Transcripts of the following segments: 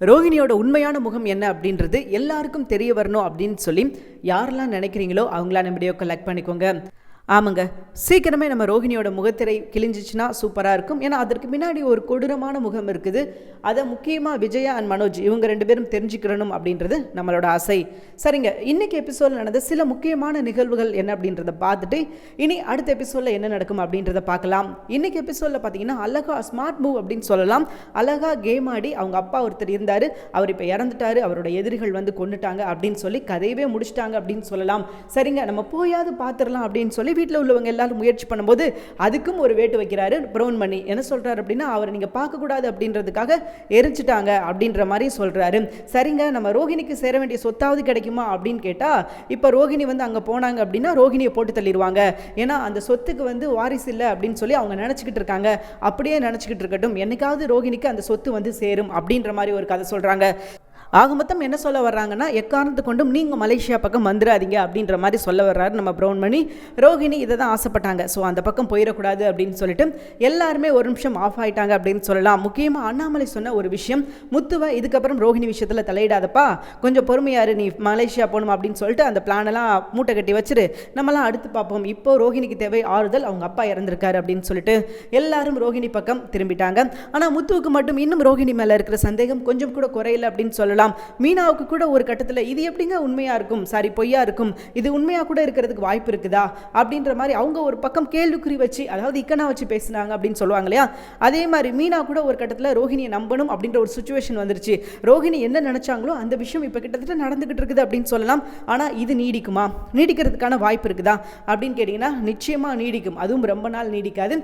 ரோஹிணியோட உண்மையான முகம் என்ன அப்படின்றது எல்லாருக்கும் தெரிய வரணும் அப்படின்னு சொல்லி யாரெல்லாம் நினைக்கிறீங்களோ அவங்களா நம்ம வீடியோ கலெக்ட் பண்ணிக்கோங்க. ஆமாங்க. சீக்கிரமே நம்ம ரோஹிணியோட முகத்திரை கிழிஞ்சிச்சுன்னா சூப்பராக இருக்கும். ஏன்னா அதற்கு முன்னாடி ஒரு கொடூரமான முகம் இருக்குது. அதை முக்கியமாக விஜயா அண்ட் மனோஜ் இவங்க ரெண்டு பேரும் தெரிஞ்சுக்கிறணும் அப்படின்றது நம்மளோட ஆசை. சரிங்க. இன்றைக்கி எபிசோடில் நடந்த சில முக்கியமான நிகழ்வுகள் என்ன அப்படின்றத பார்த்துட்டு இனி அடுத்த எபிசோடில் என்ன நடக்கும் அப்படின்றத பார்க்கலாம். இன்றைக்கி எபிசோடில் பார்த்தீங்கன்னா அழகா ஸ்மார்ட் மூவ் அப்படின்னு சொல்லலாம். அழகா கேம் ஆடி அவங்க அப்பா ஒருத்தர் இருந்தார். அவர் இப்போ இறந்துட்டாரு. அவரோட எதிரிகள் வந்து கொண்டுட்டாங்க அப்படின்னு சொல்லி கதையவே முடிச்சிட்டாங்க அப்படின்னு சொல்லலாம். சரிங்க. நம்ம போயாவது பார்த்துடலாம் அப்படின்னு சொல்லி வீட்டில் உள்ளவங்க எல்லாரும் முயற்சி பண்ணும்போது அதுக்கும் ஒரு வேட்டு வைக்கிறாரு பிரவுன் மணி என்ன சொல்கிறாரு அப்படின்னா அவரை நீங்கள் பார்க்கக்கூடாது அப்படின்றதுக்காக எரிச்சிட்டாங்க அப்படின்ற மாதிரி சொல்கிறாரு சரிங்க நம்ம ரோகிணிக்கு சேர வேண்டிய சொத்தாவது கிடைக்குமா அப்படின்னு கேட்டால் இப்போ ரோகிணி வந்து அங்கே போனாங்க அப்படின்னா ரோகிணியை போட்டு தள்ளிடுவாங்க. ஏன்னா அந்த சொத்துக்கு வந்து வாரிசு இல்லை அப்படின்னு சொல்லி அவங்க நினச்சிக்கிட்டு இருக்காங்க. அப்படியே நினச்சிக்கிட்டு இருக்கட்டும். என்னைக்காவது ரோகிணிக்கு அந்த சொத்து வந்து சேரும் அப்படின்ற மாதிரி ஒரு கதை சொல்கிறாங்க ஆக மொத்தம் என்ன சொல்ல வர்றாங்கன்னா எக்காரணத்து கொண்டும் நீங்கள் மலேசியா பக்கம் வந்துடாதீங்க அப்படின்ற மாதிரி சொல்ல வர்றாரு நம்ம ப்ரௌன் மணி ரோஹிணி இதை தான் ஆசைப்பட்டாங்க. ஸோ அந்த பக்கம் போயிடக்கூடாது அப்படின்னு சொல்லிட்டு எல்லாருமே ஒரு நிமிஷம் ஆஃப் ஆயிட்டாங்க அப்படின்னு சொல்லலாம். முக்கியமாக அண்ணாமலை சொன்ன ஒரு விஷயம் முத்துவை இதுக்கப்புறம் ரோஹிணி விஷயத்தில் தலையிடாதப்பா. கொஞ்சம் பொறுமையாரு நீ மலேசியா போகணும் அப்படின்னு சொல்லிட்டு அந்த பிளானெல்லாம் மூட்டை கட்டி வச்சிரு. நம்மலாம் அடுத்து பார்ப்போம். இப்போ ரோஹிணிக்கு தேவை ஆறுதல் அவங்க அப்பா இறந்திருக்காரு அப்படின்னு சொல்லிட்டு எல்லாரும் ரோஹிணி பக்கம் திரும்பிட்டாங்க. ஆனால் முத்துவுக்கு மட்டும் இன்னும் ரோஹிணி மேலே இருக்கிற சந்தேகம் கொஞ்சம் கூட குறையில அப்படின்னு சொல்லலாம் மீனாவுக்கு கூட ஒரு கட்டத்தில் இது எப்படிங்க உண்மையாக இருக்கும்? சாரி பொய்யா இருக்கும்? இது உண்மையாக கூட இருக்கிறதுக்கு வாய்ப்பு இருக்குதா? அப்படின்ற மாதிரி அவங்க ஒரு பக்கம் கேள்விக்குறி வச்சு அதாவது இக்கனா வச்சு பேசினாங்க அப்படின்னு சொல்லுவாங்க இல்லையா? அதே மாதிரி மீனா கூட ஒரு கட்டத்தில் ரோஹிணியை நம்பணும் அப்படின்ற ஒரு சுச்சுவேஷன் வந்துருச்சு. ரோஹிணி என்ன நினைச்சாங்களோ அந்த விஷயம் இப்போ கிட்டத்தட்ட நடந்துகிட்டு இருக்குது அப்படின்னு சொல்லலாம். ஆனால் இது நீடிக்குமா? நீடிக்கிறதுக்கான வாய்ப்பு இருக்குதா? அப்படின்னு கேட்டிங்கன்னா நிச்சயமாக நீடிக்கும். அதுவும் ரொம்ப நாள் நீடிக்காது.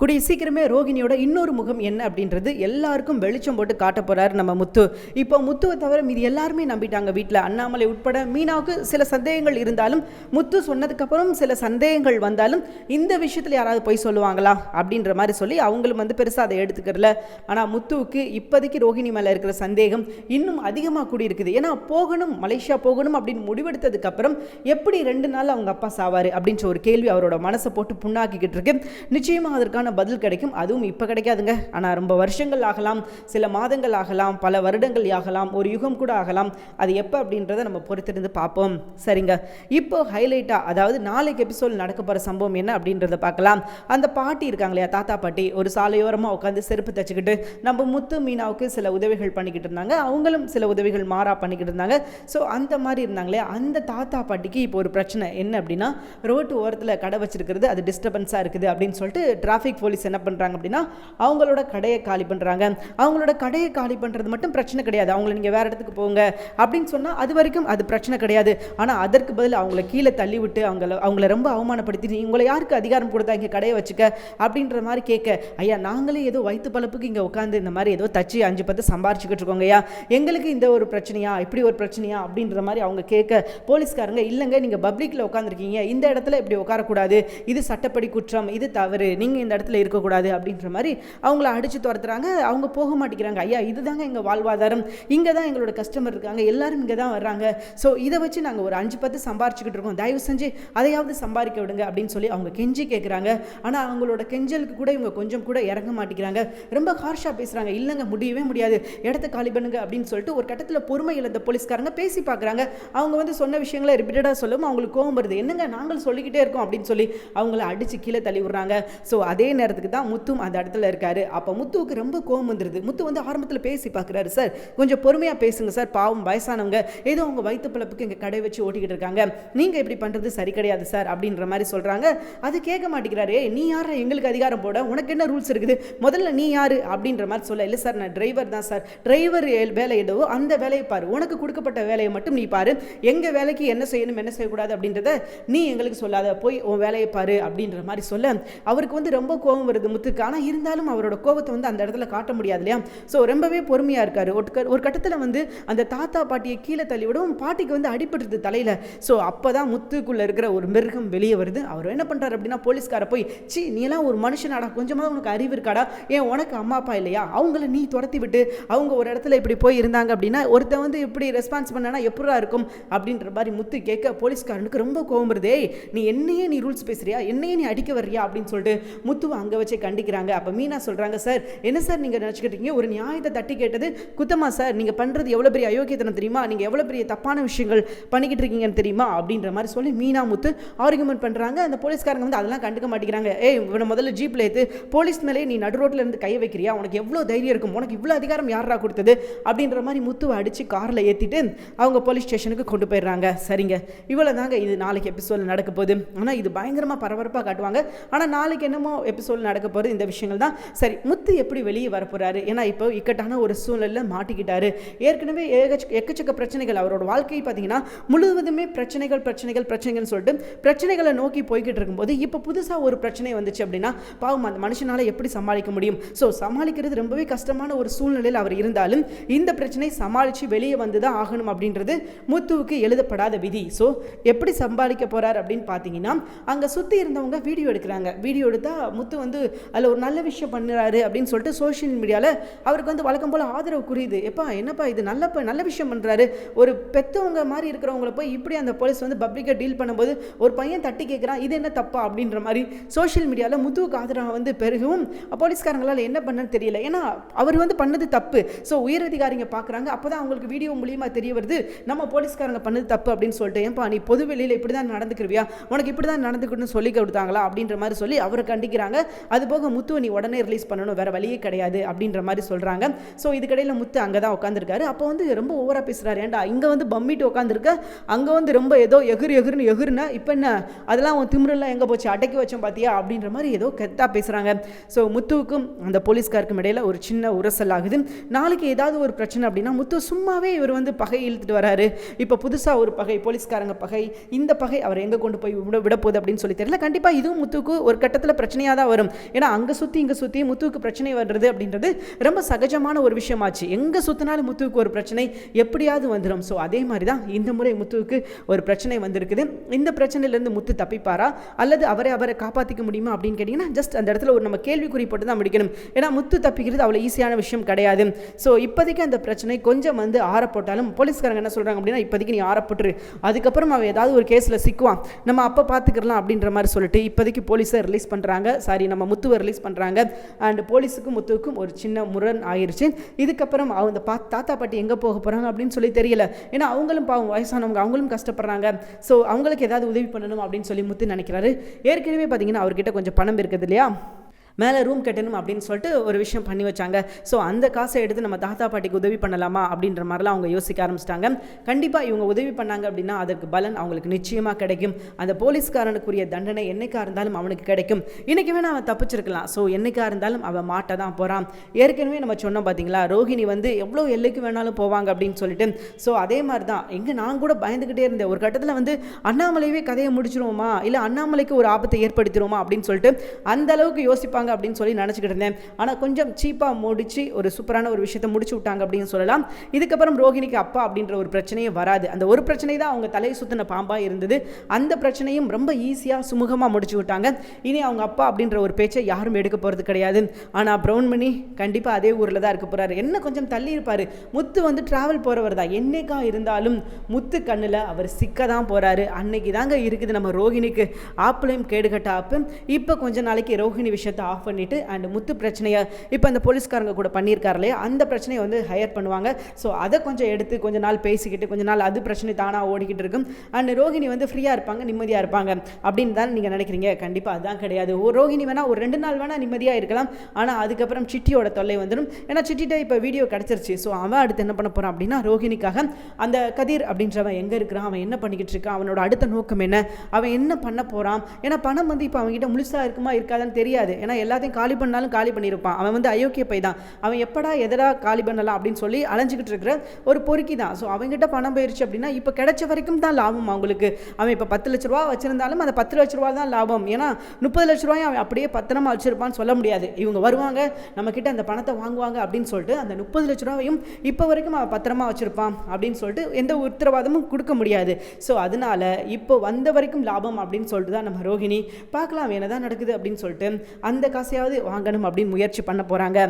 கூடிய சீக்கிரமே ரோகிணியோட இன்னொரு முகம் என்ன அப்படின்றது எல்லாருக்கும் வெளிச்சம் போட்டு காட்ட போறாரு நம்ம முத்து. இப்போ முத்துவை தவிர மீதி எல்லாருமே நம்பிட்டாங்க வீட்டில் அண்ணாமலை உட்பட மீனாவுக்கு சில சந்தேகங்கள் இருந்தாலும் முத்து சொன்னதுக்கப்புறம் சில சந்தேகங்கள் வந்தாலும் இந்த விஷயத்தில் யாராவது போய் சொல்லுவாங்களா அப்படின்ற மாதிரி சொல்லி அவங்களும் வந்து பெருசாக அதை எடுத்துக்கிறல. ஆனால் முத்துவுக்கு இப்போதைக்கு ரோஹிணி மேலே இருக்கிற சந்தேகம் இன்னும் அதிகமாக கூடி இருக்குது ஏன்னா போகணும் மலேசியா போகணும் அப்படின்னு முடிவெடுத்ததுக்கப்புறம் எப்படி ரெண்டு நாள் அவங்க அப்பா சாவார் அப்படின்ற ஒரு கேள்வி அவரோட மனசை போட்டு புண்ணாக்கிக்கிட்டு இருக்கு. நிச்சயமாக அதற்கான பதில் கிடைக்கும். அதுவும் இப்போ கிடைக்காதுங்க. ஆனால் ரொம்ப வருஷங்கள் ஆகலாம் சில மாதங்கள் ஆகலாம் பல வருடங்கள் ஆகலாம் ஒரு யுகம் கூட ஆகலாம். அது எப்போ அப்படின்றத நம்ம பொறுத்திருந்து பார்ப்போம். சரிங்க. இப்போ ஹைலைட்டாக அதாவது நாளைக்கு எபிசோட் நடக்க போகிற சம்பவம் என்ன அப்படின்றத பார்க்கலாம். அந்த பாட்டி இருக்காங்க இல்லையா தாத்தா பாட்டி ஒரு சாலையோரமாக உட்காந்து செருப்பு தச்சுக்கிட்டு நம்ம முத்து மீனாவுக்கு சில உதவிகள் பண்ணிக்கிட்டு இருந்தாங்க. அவங்களும் சில உதவிகள் மாறா பண்ணிக்கிட்டு இருந்தாங்க. ஸோ அந்த மாதிரி இருந்தாங்களே அந்த தாத்தா பாட்டிக்கு இப்போ ஒரு பிரச்சனை. என்ன அப்படின்னா ரோட்டு ஓரத்தில் கடை வச்சிருக்கிறது அது டிஸ்டர்பன்ஸாக இருக்குது அப்படின்னு சொல்லிட்டு டிராஃபிக் போலீஸ் என்ன பண்ணுறாங்க அப்படின்னா அவங்களோட கடையை காலி பண்ணுறாங்க அவங்களோட கடையை காலி பண்ணுறது மட்டும் பிரச்சனை கிடையாது. அவங்கள நீங்கள் வேறு இடத்துக்கு போங்க அப்படின்னு சொன்னால் அது வரைக்கும் அது பிரச்சனை கிடையாது. ஆனால் அதற்கு பதில் அவங்கள கீழே தள்ளி விட்டு அவங்கள அவங்கள ரொம்ப அவமானப்படுத்தி உங்களை யாருக்கு அதிகாரம் கொடுத்தா இங்கே கடையை வச்சுக்க? அப்படின்ற மாதிரி கேட்க ஐயா நாங்களே ஏதோ வயிற்று பழப்புக்கு இங்கே உட்காந்து இந்த மாதிரி ஏதோ தச்சு அஞ்சு பத்து சம்பாரிச்சுக்கிட்டு இருக்கோங்க ஐயா. எங்களுக்கு இந்த ஒரு பிரச்சனையா இப்படி ஒரு பிரச்சனையா? அப்படின்ற மாதிரி அவங்க கேட்க போலீஸ்காரங்க இல்லைங்க நீங்கள் பப்ளிக்கில் உட்காந்துருக்கீங்க இந்த இடத்துல இப்படி உட்காரக்கூடாது. இது சட்டப்படி குற்றம். இது தவறு. நீங்கள் இந்த இடத்துல இருக்கக்கூடாது அப்படின்ற மாதிரி அவங்கள அடித்து துரத்துறாங்க. அவங்க போக மாட்டேங்கிறாங்க. ஐயா இதுதாங்க எங்கள் வாழ்வாதாரம். இங்கே தான் எங்களோட கஸ்டமர் இருக்காங்க. எல்லாரும் இங்கே தான் வர்றாங்க. ஸோ இதை வச்சு நாங்கள் ஒரு அஞ்சு பத்து சம்பாரிச்சுக்கிட்டு இருக்கோம். தயவு செஞ்சு அதையாவது சம்பாதிக்க விடுங்க அப்படின்னு சொல்லி அவங்க கெஞ்சி கேட்குறாங்க ஆனால் அவங்களோட கெஞ்சலுக்கு கூட இவங்க கொஞ்சம் கூட இறங்க மாட்டேங்கிறாங்க. ரொம்ப ஹார்ஷாக பேசுகிறாங்க இல்லைங்க முடியவே முடியாது. இடத்த காலி பண்ணுங்க அப்படின்னு சொல்லிட்டு ஒரு கட்டத்தில் பொறுமை இழந்த போலீஸ்காரங்க பேசி பார்க்குறாங்க அவங்க வந்து சொன்ன விஷயங்களை ரிப்பீட்டடாக சொல்லவும் அவங்களுக்கு கோவம் வருது. என்னங்க நாங்கள் சொல்லிக்கிட்டே இருக்கோம் அப்படின்னு சொல்லி அவங்கள அடித்து கீழே தள்ளி விடுறாங்க. ஸோ அதே நேரத்துக்கு தான் முத்தும் அந்த இடத்துல இருக்காரு. அப்போ முத்துவுக்கு ரொம்ப கோவம் வந்துருது. முத்து வந்து ஆரம்பத்தில் பேசி பார்க்குறாரு சார் கொஞ்சம் பொறுமையாக பேசுங்க சார். பாவம் வயசானவங்க. ஏதோ அவங்க வயிற்று பிழப்புக்கு இங்கே கடை வச்சு ஓட்டிக்கிட்டு இருக்காங்க. நீங்கள் இப்படி பண்ணுறது சரி கிடையாது சார். அப்படின்ற மாதிரி சொல்கிறாங்க அது கேட்க மாட்டேங்கிறாரு. நீ யார் எங்களுக்கு அதிகாரம் போட. உனக்கு என்ன ரூல்ஸ் இருக்குது? முதல்ல நீ யாரு? அப்படின்ற மாதிரி சொல்ல இல்லை சார் நான் டிரைவர் தான் சார். டிரைவர் வேலை எதுவோ அந்த வேலையை பாரு. உனக்கு கொடுக்கப்பட்ட வேலையை மட்டும் நீ பாரு. எங்கள் வேலைக்கு என்ன செய்யணும் என்ன செய்யக்கூடாது அப்படின்றத நீ எங்களுக்கு சொல்லாத. போய் உன் வேலையை பாரு. அப்படின்ற மாதிரி சொல்ல அவருக்கு வந்து ரொம்ப கோபம் வருது முத்துக்கு. ஆனால் இருந்தாலும் அவரோட கோபத்தை வந்து அந்த இடத்துல காட்ட முடியாது இல்லையா? ஸோ ரொம்பவே பொறுமையாக இருக்காரு. ஒரு ஒரு கட்டத்தில் வந்து அந்த தாத்தா பாட்டியை கீழே தள்ளி விடவும் பாட்டிக்கு வந்து அடிபட்டுருது தலையில். ஸோ அப்போ தான் முத்துக்குள்ளே இருக்கிற ஒரு மிருகம் வெளியே வருது. அவர் என்ன பண்ணுறாரு அப்படின்னா போலீஸ்கார போய் சி நீ எல்லாம் ஒரு மனுஷனாடா. கொஞ்சமாக உனக்கு அறிவு இருக்காடா? ஏன் உனக்கு அம்மா அப்பா இல்லையா? அவங்கள நீ துரத்தி விட்டு அவங்க ஒரு இடத்துல இப்படி போய் இருந்தாங்க அப்படின்னா ஒருத்தன் வந்து இப்படி ரெஸ்பான்ஸ் பண்ணனா எப்படா இருக்கும்? அப்படின்ற மாதிரி முத்து கேட்க போலீஸ்காரனுக்கு ரொம்ப கோவம் வருது. நீ என்னையே நீ ரூல்ஸ் பேசுறியா? என்னையே நீ அடிக்க வர்றியா? அப்படின்னு சொல்லிட்டு முத்து முத்துவை அங்கே வச்சு கண்டிக்கிறாங்க. அப்போ மீனா சொல்கிறாங்க சார் என்ன சார் நீங்கள் நினச்சிக்கிட்டு இருக்கீங்க ஒரு நியாயத்தை தட்டி கேட்டது குத்தமா சார்? நீங்கள் பண்ணுறது எவ்வளோ பெரிய அயோக்கியத்தனம் தெரியுமா? நீங்கள் எவ்வளோ பெரிய தப்பான விஷயங்கள் பண்ணிக்கிட்டு இருக்கீங்கன்னு தெரியுமா? அப்படின்ற மாதிரி சொல்லி மீனா முத்து ஆர்குமெண்ட் பண்ணுறாங்க அந்த போலீஸ்காரங்க வந்து அதெல்லாம் கண்டுக்க மாட்டேங்கிறாங்க. ஏய் இவனை முதல்ல ஜீப்பில் ஏற்று போலீஸ் மேலே நீ நடு ரோட்டில் இருந்து கை வைக்கிறியா? உனக்கு எவ்வளோ தைரியம் இருக்கும்? உனக்கு இவ்வளோ அதிகாரம் யாரா கொடுத்தது? அப்படின்ற மாதிரி முத்துவை அடித்து காரில் ஏற்றிட்டு அவங்க போலீஸ் ஸ்டேஷனுக்கு கொண்டு போயிடுறாங்க. சரிங்க. இவ்வளோ தாங்க இது நாளைக்கு எபிசோடில் நடக்க போகுது. ஆனால் இது பயங்கரமாக பரபரப்பாக காட்டுவாங்க. ஆனால் நாளைக்கு என்னமோ எபிசோடில் நடக்க போகிறது இந்த விஷயங்கள் தான். சரி முத்து எப்படி வெளியே வரப்போகிறாரு ஏன்னா இப்போ இக்கட்டான ஒரு சூழ்நிலையில் மாட்டிக்கிட்டாரு. ஏற்கனவே ஏகச்ச எக்கச்சக்க பிரச்சனைகள் அவரோட வாழ்க்கை பார்த்தீங்கன்னா முழுவதுமே பிரச்சனைகள் பிரச்சனைகள் பிரச்சனைகள்னு சொல்லிட்டு பிரச்சனைகளை நோக்கி போய்கிட்டு இருக்கும்போது இப்போ புதுசாக ஒரு பிரச்சனை வந்துச்சு அப்படின்னா பாவம் அந்த மனுஷனால் எப்படி சமாளிக்க முடியும்? ஸோ சமாளிக்கிறது ரொம்பவே கஷ்டமான ஒரு சூழ்நிலையில் அவர் இருந்தாலும் இந்த பிரச்சனை சமாளித்து வெளியே வந்து தான் ஆகணும் அப்படின்றது முத்துவுக்கு எழுதப்படாத விதி. ஸோ எப்படி சம்பாதிக்க போகிறார் அப்படின்னு பார்த்தீங்கன்னா அங்கே சுற்றி இருந்தவங்க வீடியோ எடுக்கிறாங்க. வீடியோ எடுத்தால் முத்து வந்து அதில் ஒரு நல்ல விஷயம் பண்ணுறாரு அப்படின்னு சொல்லிட்டு சோஷியல் மீடியாவில் அவருக்கு வந்து வழக்கம் போல் ஆதரவு குறியுது. எப்பா என்னப்பா இது? நல்ல ப- நல்ல விஷயம் பண்ணுறாரு ஒரு பெத்தவங்க மாதிரி இருக்கிறவங்கள போய் இப்படி அந்த போலீஸ் வந்து பப்ளிக்காக டீல் பண்ணும்போது ஒரு பையன் தட்டி கேட்குறான் இது என்ன தப்பா? அப்படின்ற மாதிரி சோஷியல் மீடியாவில் முத்துவுக்கு ஆதரவு வந்து பெருகும். போலீஸ்காரங்களால் என்ன பண்ணன்னு தெரியல. ஏன்னா அவர் வந்து பண்ணது தப்பு. ஸோ உயரதிகாரிங்க பார்க்குறாங்க அப்போ தான் அவங்களுக்கு வீடியோ மூலியமாக தெரிய வருது. நம்ம போலீஸ்காரங்க பண்ணது தப்பு அப்படின்னு சொல்லிட்டு ஏன்பா நீ பொது வெளியில் இப்படி தான் நடந்துக்கிருவியா உனக்கு இப்படி தான் நடந்துக்கணும்னு சொல்லி கொடுத்தாங்களா? அப்படின்ற மாதிரி சொல்லி அவரை கண்டிக்கிறாங்க. அது போக முத்துவை நீ உடனே ரிலீஸ் பண்ணணும் வேற வழியே கிடையாது அப்படின்ற மாதிரி சொல்கிறாங்க ஸோ இதுக்கடையில் முத்து அங்கே தான் உட்காந்துருக்காரு அப்போ வந்து ரொம்ப ஓவராக பேசுகிறாரு ஏன்டா இங்கே வந்து பம்மிட்டு உட்காந்துருக்க அங்கே வந்து ரொம்ப ஏதோ எகுரு எகுருன்னு எகுருனா இப்போ என்ன? அதெல்லாம் உன் திமிரெல்லாம் எங்கே போச்சு? அடக்கி வச்சோம் பார்த்தியா அப்படின்ற மாதிரி ஏதோ கெத்தாக பேசுகிறாங்க ஸோ முத்துவுக்கும் அந்த போலீஸ்காருக்கும் இடையில ஒரு சின்ன உரசல் ஆகுது. நாளைக்கு ஏதாவது ஒரு பிரச்சனை அப்படின்னா முத்து சும்மாவே இவர் வந்து பகை இழுத்துட்டு வராரு. இப்போ புதுசாக ஒரு பகை போலீஸ்காரங்க பகை இந்த பகை அவர் எங்கே கொண்டு போய் விட விட போகுது அப்படின்னு சொல்லி தெரியல. கண்டிப்பாக இதுவும் முத்துக்கு ஒரு கட்டத்தில் பிரச்சனையாக தான் வரும். ஏன்னா அங்கே சுற்றி இங்கே சுற்றி முத்துவுக்கு பிரச்சனை வர்றது அப்படின்றது ரொம்ப சகஜமான ஒரு விஷயமாச்சு. எங்கே சுற்றினாலும் முத்துவுக்கு ஒரு பிரச்சனை எப்படியாவது வந்துடும் ஸோ அதே மாதிரி தான் இந்த முறை முத்துவுக்கு ஒரு பிரச்சனை வந்திருக்குது. இந்த பிரச்சனையிலேருந்து முத்து தப்பிப்பாரா? அல்லது அவரை அவரை காப்பாற்றிக்க முடியுமா அப்படின்னு கேட்டிங்கன்னா ஜஸ்ட் அந்த இடத்துல ஒரு நம்ம கேள்விக்குறி போட்டு தான் முடிக்கணும். ஏன்னா முத்து தப்பிக்கிறது அவ்வளோ ஈஸியான விஷயம் கிடையாது. ஸோ இப்போதைக்கு அந்த பிரச்சனை கொஞ்சம் வந்து ஆறப்போட்டாலும் போலீஸ்காரங்க என்ன சொல்கிறாங்க அப்படின்னா இப்போதைக்கு நீ ஆறப்பட்டுரு அதுக்கப்புறம் அவன் ஏதாவது ஒரு கேஸில் சிக்குவான். நம்ம அப்போ பார்த்துக்கலாம் அப்படின்ற மாதிரி சொல்லிட்டு இப்போதைக்கு போலீஸை ரிலீஸ் பண்ணுறாங்க சாரி நம்ம முத்துவை ரிலீஸ் பண்ணுறாங்க அண்ட் போலீஸுக்கும் முத்துவுக்கும் ஒரு சின்ன முரண் ஆயிடுச்சு இதுக்கப்புறம் அவங்க பா தாத்தா பாட்டி எங்கே போக போகிறாங்க அப்படின்னு சொல்லி தெரியல. ஏன்னா அவங்களும் பாவம் வயசானவங்க அவங்களும் கஷ்டப்படுறாங்க. ஸோ அவங்களுக்கு ஏதாவது உதவி பண்ணணும் அப்படின்னு சொல்லி முத்து நினைக்கிறாரு. ஏற்கனவே பார்த்தீங்கன்னா அவர்கிட்ட கொஞ்சம் பணம் இருக்குது இல்லையா? மேலே ரூம் கட்டணும் அப்படின்னு சொல்லிட்டு ஒரு விஷயம் பண்ணி வச்சாங்க. ஸோ அந்த காசை எடுத்து நம்ம தாத்தா பாட்டிக்கு உதவி பண்ணலாமா அப்படின்ற மாதிரிலாம் அவங்க யோசிக்க ஆரம்பிச்சிட்டாங்க. கண்டிப்பாக இவங்க உதவி பண்ணாங்க அப்படின்னா அதற்கு பலன் அவங்களுக்கு நிச்சயமாக கிடைக்கும். அந்த போலீஸ்காரனுக்குரிய தண்டனை என்னைக்காக இருந்தாலும் அவனுக்கு கிடைக்கும். இன்றைக்கி வேணா அவன் தப்பிச்சிருக்கலாம். ஸோ என்னைக்காக இருந்தாலும் அவன் மாட்ட தான் போகிறான் ஏற்கனவே நம்ம சொன்னோம் பார்த்தீங்களா ரோஹிணி வந்து எவ்வளோ எல்லைக்கு வேணாலும் போவாங்க அப்படின்னு சொல்லிட்டு. ஸோ அதே மாதிரி தான் எங்கே நான் கூட பயந்துக்கிட்டே இருந்தேன். ஒரு கட்டத்தில் வந்து அண்ணாமலையவே கதையை முடிச்சிருவோமா? இல்லை அண்ணாமலைக்கு ஒரு ஆபத்தை ஏற்படுத்திடுவோமா அப்படின்னு சொல்லிட்டு அந்த அளவுக்கு யோசிப்பாங்க அப்படின்னு சொல்லி நினச்சிக்கிட்டு இருந்தேன். ஆனால் கொஞ்சம் சீப்பாக முடிச்சு ஒரு சூப்பரான ஒரு விஷயத்தை முடிச்சு விட்டாங்க அப்படின்னு சொல்லலாம். இதுக்கப்புறம் ரோஹிணிக்கு அப்பா அப்படின்ற ஒரு பிரச்சனையே வராது. அந்த ஒரு பிரச்சனை தான் அவங்க தலையை சுத்தின பாம்பாக இருந்தது. அந்த பிரச்சனையும் ரொம்ப ஈஸியாக சுமூகமாக முடிச்சு விட்டாங்க. இனி அவங்க அப்பா அப்படின்ற ஒரு பேச்சை யாரும் எடுக்க போகிறது கிடையாது. ஆனால் ப்ரௌன்மணி கண்டிப்பாக அதே ஊரில் தான் இருக்க போகிறாரு என்ன கொஞ்சம் தள்ளி இருப்பார். முத்து வந்து ட்ராவல் போகிறவர் தான். என்னைக்கா இருந்தாலும் முத்து கண்ணில் அவர் சிக்க தான் போகிறாரு அன்னைக்கு தாங்க இருக்குது நம்ம ரோஹிணிக்கு. ஆப்பிளையும் கேடுகட்ட ஆப்பு. இப்போ கொஞ்ச நாளைக்கு ரோஹிணி விஷயத்தை ஆஃப் பண்ணிவிட்டு அண்ட் முத்து பிரச்சனையை இப்போ அந்த போலீஸ்காரங்க கூட பண்ணியிருக்காரு இல்லையா? அந்த பிரச்சனையை வந்து ஹையர் பண்ணுவாங்க. ஸோ அதை கொஞ்சம் எடுத்து கொஞ்ச நாள் பேசிக்கிட்டு கொஞ்ச நாள் அது பிரச்சனை தானாக ஓடிக்கிட்டு இருக்கும். அண்ட் ரோஹிணி வந்து ஃப்ரீயாக இருப்பாங்க நிம்மதியாக இருப்பாங்க அப்படின்னு தான் நீங்கள் நினைக்கிறீங்க. கண்டிப்பாக அதுதான் கிடையாது. ஒரு ரோஹிணி வேணால் ஒரு ரெண்டு நாள் வேணால் நிம்மதியாக இருக்கலாம். ஆனால் அதுக்கப்புறம் சிட்டியோட தொல்லை வந்துடும். ஏன்னா சிட்டிகிட்ட இப்போ வீடியோ கிடச்சிருச்சு. ஸோ அவன் அடுத்து என்ன பண்ண போகிறான் அப்படின்னா ரோஹிணிக்காக அந்த கதிர் அப்படின்றவன் எங்கே இருக்கிறான்? அவன் என்ன பண்ணிக்கிட்டு இருக்கான்? அவனோட அடுத்த நோக்கம் என்ன? அவன் என்ன பண்ண போகிறான் ஏன்னா பணம் வந்து இப்போ அவங்ககிட்ட முழுசாக இருக்குமா இருக்காதான்னு தெரியாது. ஏன்னா எல்லாத்தையும் காலி பண்ணாலும் காலி பண்ணியிருப்பான். அவன் வந்து அயோக்கிய பை தான். அவன் எப்படா எதடா காலி பண்ணலாம் அப்படின்னு சொல்லி அலைஞ்சிக்கிட்டு இருக்கிற ஒரு பொறுக்கி தான். ஸோ அவங்ககிட்ட பணம் போயிருச்சு அப்படின்னா இப்போ கிடைச்ச வரைக்கும் தான் லாபம் அவங்களுக்கு. அவன் இப்போ பத்து லட்ச ரூபா வச்சிருந்தாலும் அந்த பத்து லட்ச ரூபா தான் லாபம். ஏன்னா முப்பது லட்ச ரூபாயும் அவன் அப்படியே பத்திரமா வச்சிருப்பான்னு சொல்ல முடியாது. இவங்க வருவாங்க நம்மக்கிட்ட அந்த பணத்தை வாங்குவாங்க அப்படின்னு சொல்லிட்டு அந்த முப்பது லட்ச ரூபாயும் இப்போ வரைக்கும் அவன் பத்திரமா வச்சிருப்பான் அப்படின்னு சொல்லிட்டு எந்த உத்தரவாதமும் கொடுக்க முடியாது. ஸோ அதனால இப்போ வந்த வரைக்கும் லாபம் அப்படின்னு சொல்லிட்டு தான் நம்ம ரோஹிணி பார்க்கலாம் என்னதான் நடக்குது அப்படின்னு சொல்லிட்டு அந்த காசையாவது வாங்கணும் அப்படின்னு முயற்சி பண்ண போகிறாங்க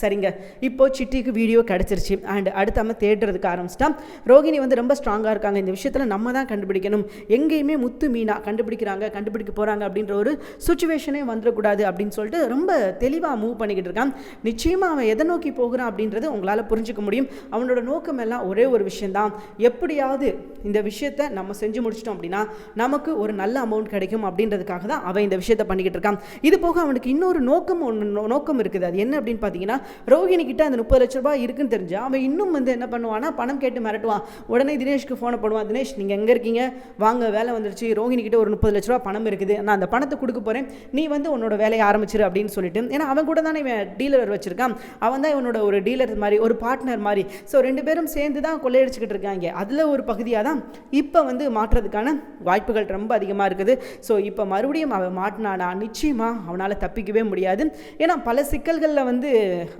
சரிங்க. இப்போ சிட்டிக்கு வீடியோ கிடச்சிருச்சு. அண்ட் அடுத்து தேடுறதுக்கு ஆரம்பிச்சிட்டா ரோகிணி வந்து ரொம்ப ஸ்ட்ராங்காக இருக்காங்க. இந்த விஷயத்தில் நம்ம தான் கண்டுபிடிக்கணும். எங்கேயுமே முத்து மீனா கண்டுபிடிக்கிறாங்க கண்டுபிடிக்க போகிறாங்க அப்படின்ற ஒரு சுச்சுவேஷனே வந்துடக்கூடாது அப்படின்னு சொல்லிட்டு ரொம்ப தெளிவாக மூவ் பண்ணிக்கிட்டு இருக்கான். நிச்சயமாக அவன் எதை நோக்கி போகிறான் அப்படின்றது உங்களால் புரிஞ்சுக்க முடியும். அவனோட நோக்கம் எல்லாம் ஒரே ஒரு விஷயந்தான் எப்படியாவது இந்த விஷயத்தை நம்ம செஞ்சு முடிச்சிட்டோம் அப்படின்னா நமக்கு ஒரு நல்ல அமௌண்ட் கிடைக்கும் அப்படின்றதுக்காக தான் அவன் இந்த விஷயத்தை பண்ணிக்கிட்டு இருக்கான். இது போக அவனுக்கு இன்னொரு நோக்கம் ஒன்று நோக்கம் இருக்குது. அது என்ன அப்படின்னு பார்த்தீங்கன்னா ரோஹிணிக்கிட்ட அந்த முப்பது லட்ச ரூபாய் இருக்குன்னு தெரிஞ்சு அவன் இன்னும் வந்து என்ன பண்ணுவான்னா பணம் கேட்டு மிரட்டுவான். உடனே தினேஷ்க்கு ஃபோனை பண்ணுவான் தினேஷ் நீங்கள் எங்கே இருக்கீங்க? வாங்க வேலை வந்துருச்சு. ரோஹிணிக்கிட்ட ஒரு முப்பது லட்ச ரூபா பணம் இருக்குது. நான் அந்த பணத்தை கொடுக்க போகிறேன் நீ வந்து உன்னோட வேலையை ஆரம்பிச்சிரு அப்படின்னு சொல்லிட்டு. ஏன்னா அவன் கூட தானே இவன் டீலர் வச்சிருக்கான். அவன் தான் இவனோட ஒரு டீலர் மாதிரி ஒரு பார்ட்னர் மாதிரி. ஸோ ரெண்டு பேரும் சேர்ந்து தான் கொள்ளையடிச்சிக்கிட்டு இருக்காங்க. அதில் ஒரு பகுதியாக தான் இப்போ வந்து மாற்றுறதுக்கான வாய்ப்புகள் ரொம்ப அதிகமாக இருக்குது. ஸோ இப்போ மறுபடியும் அவன் மாட்டினானா? நிச்சயமாக அவனால் தப்பிக்கவே முடியாது. ஏன்னா பல சிக்கல்களில் வந்து